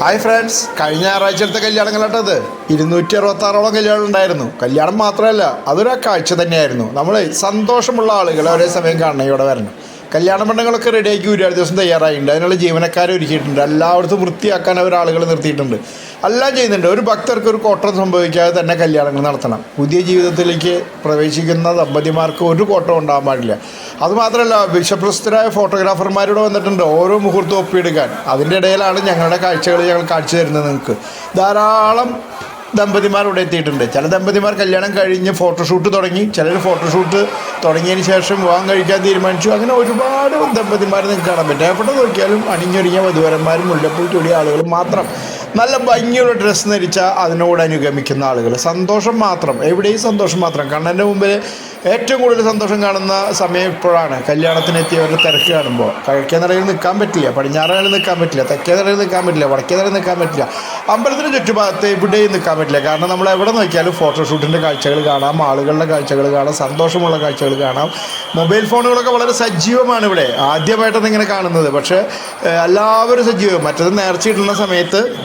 Hi friends കഴിഞ്ഞ ഞായറാഴ്ചത്തെ കല്യാണങ്ങളാട്ടത് ഇരുന്നൂറ്റി അറുപത്തി ആറോളം കല്യാണം ഉണ്ടായിരുന്നു. കല്യാണം മാത്രമല്ല അതൊരു കാഴ്ച തന്നെയായിരുന്നു. നമ്മൾ സന്തോഷമുള്ള ആളുകൾ ഒരേ സമയം കാണണം ഇവിടെ വരണം. കല്യാണ മണ്ഡലങ്ങളൊക്കെ റെഡിയാക്കി ഒരുപാട് ദിവസം തയ്യാറായിട്ടുണ്ട്. അതിനുള്ള ജീവനക്കാരെ ഒരുക്കിയിട്ടുണ്ട്. എല്ലായിടത്തും വൃത്തിയാക്കാൻ അവർ ആളുകൾ നിർത്തിയിട്ടുണ്ട്. എല്ലാം ചെയ്യുന്നുണ്ട്. ഒരു ഭക്തർക്ക് ഒരു കോട്ടം സംഭവിക്കാതെ തന്നെ കല്യാണങ്ങൾ നടത്തണം. പുതിയ ജീവിതത്തിലേക്ക് പ്രവേശിക്കുന്ന ദമ്പതിമാർക്ക് ഒരു കോട്ടം ഉണ്ടാകാൻ പാടില്ല. അതുമാത്രമല്ല വിശ്വപ്രസിദ്ധരായ ഫോട്ടോഗ്രാഫർമാരോട് വന്നിട്ടുണ്ട്. ഓരോ മുഹൂർത്തം ഒപ്പിയെടുക്കാൻ. അതിന്റെ ഇടയിലാണ് ഞങ്ങളുടെ കാഴ്ചകൾ ഞങ്ങൾ കാണിച്ചു തരുന്നത് നിങ്ങൾക്ക്. ധാരാളം ദമ്പതിമാർ ഇവിടെ എത്തിയിട്ടുണ്ട്. ചില ദമ്പതിമാർ കല്യാണം കഴിഞ്ഞ് ഫോട്ടോഷൂട്ട് തുടങ്ങി. ചിലർ ഫോട്ടോഷൂട്ട് തുടങ്ങിയതിന് ശേഷം വിവാഹം കഴിക്കാൻ തീരുമാനിച്ചു. അങ്ങനെ ഒരുപാട് ദമ്പതിമാർ നിങ്ങൾക്ക് കാണാൻ പറ്റും. എവിടെ നോക്കിയാലും അണിഞ്ഞൊരുങ്ങിയ വധുവരന്മാരും മുല്ലപ്പൂ ചൂടിയ ആളുകൾ മാത്രം. നല്ല ഭംഗിയുള്ള ഡ്രസ്സ് ധരിച്ച അതിനോട് അനുഗമിക്കുന്ന ആളുകൾ സന്തോഷം മാത്രം. എവിടെയും സന്തോഷം മാത്രം. കണ്ണന്റെ മുമ്പിൽ ഏറ്റവും കൂടുതൽ സന്തോഷം കാണുന്ന സമയം ഇപ്പോഴാണ്. കല്യാണത്തിന് എത്തിയവരുടെ തിരക്ക് കാണുമ്പോൾ. കിഴക്കേ നിറയിൽ നിൽക്കാൻ പറ്റില്ല. പടിഞ്ഞാറ് നിൽക്കാൻ പറ്റില്ല. തെക്കേ നിറയിൽ നിൽക്കാൻ പറ്റില്ല. വടക്കേ നിറയിൽ നിൽക്കാൻ പറ്റില്ല. അമ്പലത്തിന് ചുറ്റുഭാഗത്ത് എവിടെയും നിൽക്കാൻ പറ്റില്ല. കാരണം നമ്മൾ എവിടെ നോക്കിയാലും ഫോട്ടോഷൂട്ടിന്റെ കാഴ്ചകൾ കാണാം. ആളുകളുടെ കാഴ്ചകൾ കാണാം. സന്തോഷമുള്ള കാഴ്ചകൾ കാണാം. മൊബൈൽ ഫോണുകളൊക്കെ വളരെ സജീവമാണ് ഇവിടെ. ആദ്യമായിട്ടാണ് ഇങ്ങനെ കാണുന്നത്. പക്ഷേ എല്ലാവരും സജീവം. മറ്റത് നേർച്ചയിടുന്ന സമയത്ത്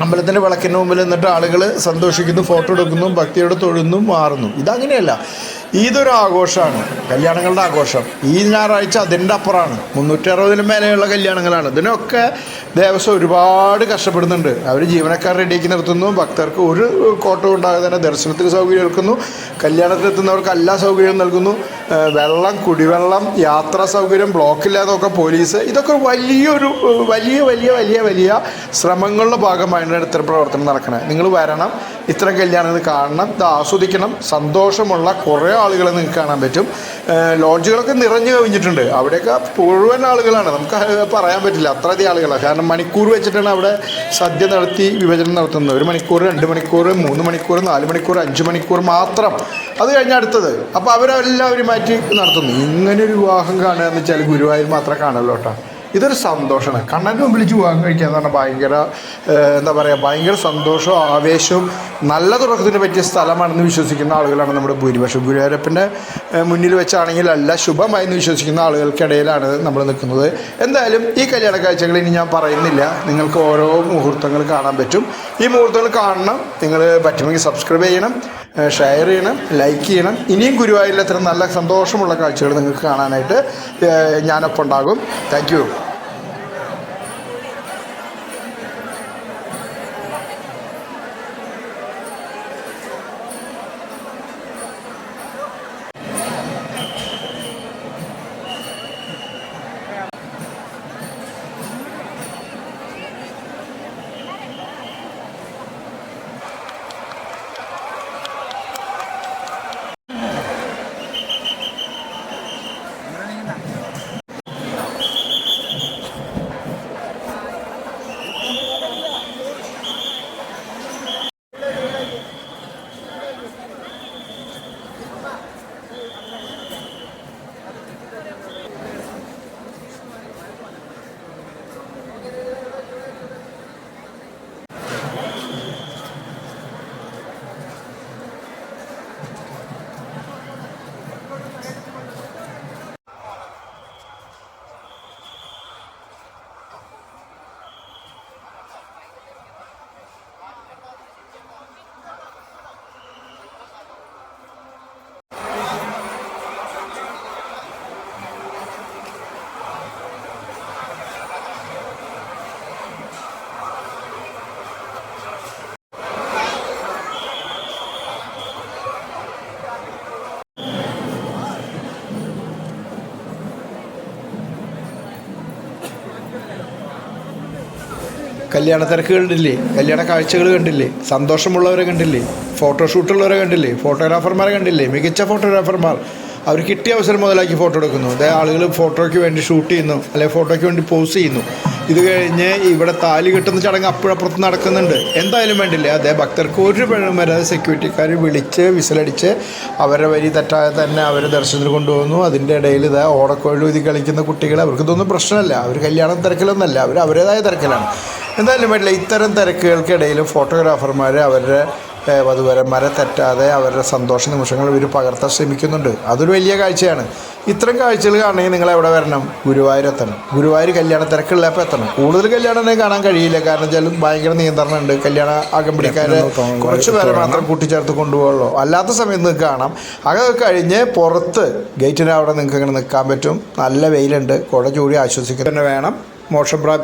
അമ്പലത്തിന്റെ വിളക്കിന് മുമ്പിൽ നിന്നിട്ട് ആളുകൾ സന്തോഷിക്കുന്നു ഫോട്ടോ എടുക്കുന്നു ഭക്തിയോടെ തൊഴുന്നു മാറുന്നു. ഇതങ്ങനെയല്ല. ഇതൊരു ആഘോഷമാണ്. കല്യാണങ്ങളുടെ ആഘോഷം. ഈ ഞായറാഴ്ച അതിന്റെ അപ്പുറമാണ്. മുന്നൂറ്റി അറുപതിലും മേലെയുള്ള കല്യാണങ്ങളാണ്. ഇതിനൊക്കെ ദേവസ്വം ഒരുപാട് കഷ്ടപ്പെടുന്നുണ്ട്. അവർ ജീവനക്കാർ റെഡിയാക്കി നിർത്തുന്നു. ഭക്തർക്ക് ഒരു കോട്ടവും ഉണ്ടാകാതെ തന്നെ ദർശനത്തിന് സൗകര്യം ഒരുക്കുന്നു. കല്യാണത്തിനെത്തുന്നവർക്ക് എല്ലാ സൗകര്യവും നൽകുന്നു. വെള്ളം കുടിവെള്ളം യാത്രാ സൗകര്യം ബ്ലോക്കില്ലാതൊക്കെ പോലീസ്. ഇതൊക്കെ വലിയൊരു വലിയ വലിയ വലിയ വലിയ ശ്രമങ്ങളുടെ ഭാഗമായിട്ടാണ് ഇത്തരം പ്രവർത്തനം നടക്കുന്നത് നിങ്ങൾ വരണം. ഇത്തരം കല്യാണങ്ങൾ കാണണം. ഇത് ആസ്വദിക്കണം. സന്തോഷമുള്ള കുറേ ആളുകളെ നിങ്ങൾക്ക് കാണാൻ പറ്റും. ലോഡ്ജുകളൊക്കെ നിറഞ്ഞു കവിഞ്ഞിട്ടുണ്ട് അവിടെയൊക്കെ മുഴുവൻ ആളുകളാണ്. നമുക്ക് പറയാൻ പറ്റില്ല. അത്രയധികം ആളുകളാണ്. കാരണം മണിക്കൂർ വെച്ചിട്ടാണ് അവിടെ സദ്യ നടത്തി വിഭജനം നടത്തുന്നത്. ഒരു മണിക്കൂർ രണ്ട് മണിക്കൂർ മൂന്ന് മണിക്കൂർ നാല് മണിക്കൂർ അഞ്ച് മണിക്കൂർ മാത്രം. അത് കഴിഞ്ഞ അടുത്തത്. അപ്പോൾ അവരെല്ലാവരും മാറ്റി നടത്തുന്നു. ഇങ്ങനെ ഒരു വിവാഹം കാണുക എന്ന് വെച്ചാൽ ഗുരുവായൂർ മാത്രമേ കാണുള്ളൂ കേട്ടോ. ഇതൊരു സന്തോഷമാണ്. കണ്ണന്റെ മുമ്പിൽ വിവാഹം കഴിക്കുക എന്ന് പറഞ്ഞാൽ ഭയങ്കര എന്താ പറയുക ഭയങ്കര സന്തോഷവും ആവേശവും നല്ല തുടക്കത്തിന് പറ്റിയ സ്ഥലമാണെന്ന് വിശ്വസിക്കുന്ന ആളുകളാണ് നമ്മുടെ ഭൂരിപക്ഷം ഗുരുവായൂരപ്പന്റെ മുന്നിൽ വെച്ചാണെങ്കിൽ അല്ല ശുഭമായെന്ന് വിശ്വസിക്കുന്ന ആളുകൾക്കിടയിലാണ് നമ്മൾ നിൽക്കുന്നത്. എന്തായാലും ഈ കല്യാണ കാഴ്ചകൾ ഇനി ഞാൻ പറയുന്നില്ല. നിങ്ങൾക്ക് ഓരോ മുഹൂർത്തങ്ങൾ കാണാൻ പറ്റും. ഈ മുഹൂർത്തങ്ങൾ കാണണം. നിങ്ങൾ പറ്റുമെങ്കിൽ സബ്സ്ക്രൈബ് ചെയ്യണം ഷെയർ ചെയ്യണം ലൈക്ക് ചെയ്യണം. ഇനിയും ഗുരുവായൂരിൽ അത്ര നല്ല സന്തോഷമുള്ള കാഴ്ചകൾ നിങ്ങൾക്ക് കാണാനായിട്ട് ഞാനൊപ്പം ഉണ്ടാകും താങ്ക് കല്യാണ തിരക്ക് കണ്ടില്ലേ കല്യാണ കാഴ്ചകൾ കണ്ടില്ലേ? സന്തോഷമുള്ളവരെ കണ്ടില്ലേ? ഫോട്ടോഷൂട്ടുള്ളവരെ കണ്ടില്ലേ? ഫോട്ടോഗ്രാഫർമാരെ കണ്ടില്ലേ? മികച്ച ഫോട്ടോഗ്രാഫർമാർ. അവർ കിട്ടിയ അവസരം മുതലാക്കി ഫോട്ടോ എടുക്കുന്നു. അതായത് ആളുകൾ ഫോട്ടോയ്ക്ക് വേണ്ടി ഷൂട്ട് ചെയ്യുന്നു. അല്ലെങ്കിൽ ഫോട്ടോയ്ക്ക് വേണ്ടി പോസ് ചെയ്യുന്നു. ഇത് കഴിഞ്ഞ് ഇവിടെ താലി കെട്ടുന്ന ചടങ്ങ് അപ്പോഴപ്പുറത്ത് നടക്കുന്നുണ്ട്. എന്തായാലും വേണ്ടില്ല. അതേ ഭക്തർക്ക് ഒരു പഴം വരാതെ സെക്യൂരിറ്റിക്കാർ വിളിച്ച് വിസിലടിച്ച് അവരുടെ വരി തെറ്റാതെ തന്നെ അവർ ദർശനത്തിന് കൊണ്ടുപോകുന്നു അതിന്റെ ഇടയിൽ ഇത് ഓടക്കോഴി കളിക്കുന്ന കുട്ടികൾ അവർക്ക് ഇതൊന്നും പ്രശ്നമല്ല. അവർ കല്യാണം തിരക്കിലൊന്നല്ല അവർ അവരുടേതായ തിരക്കിലാണ്. എന്തായാലും വേണ്ടില്ല. ഇത്തരം തിരക്കുകൾക്കിടയിൽ ഫോട്ടോഗ്രാഫർമാർ അവരുടെ വധുവരന്മാരെ തെറ്റാതെ അവരുടെ സന്തോഷ നിമിഷങ്ങൾ ഇവർ പകർത്താൻ ശ്രമിക്കുന്നുണ്ട്. അതൊരു വലിയ കാഴ്ചയാണ്. ഇത്തരം കാഴ്ചകൾ കാണണമെങ്കിൽ നിങ്ങൾ എവിടെ വരണം? ഗുരുവായൂർ എത്തണം. ഗുരുവായൂർ കല്യാണ തിരക്കുള്ളപ്പോൾ എത്തണം. കൂടുതൽ കല്യാണം കാണാൻ കഴിയില്ല. കാരണം ചില ഭയങ്കര നിയന്ത്രണം ഉണ്ട്. കല്യാണ അകമ്പടിക്കാരെ കുറച്ച് പേരെ മാത്രം കൂട്ടിച്ചേർത്ത് കൊണ്ടുപോകുള്ളൂ അല്ലാത്ത സമയത്ത് നിങ്ങൾക്ക് കാണാം. അതൊക്കെ കഴിഞ്ഞ് പുറത്ത് ഗേറ്റിന് അവിടെ നിങ്ങൾക്ക് ഇങ്ങനെ നിൽക്കാൻ പറ്റും. നല്ല വെയിലുണ്ട്. കുട ചൂടി ആശ്വസിക്കുക തന്നെ വേണം. മോശം പ്രാ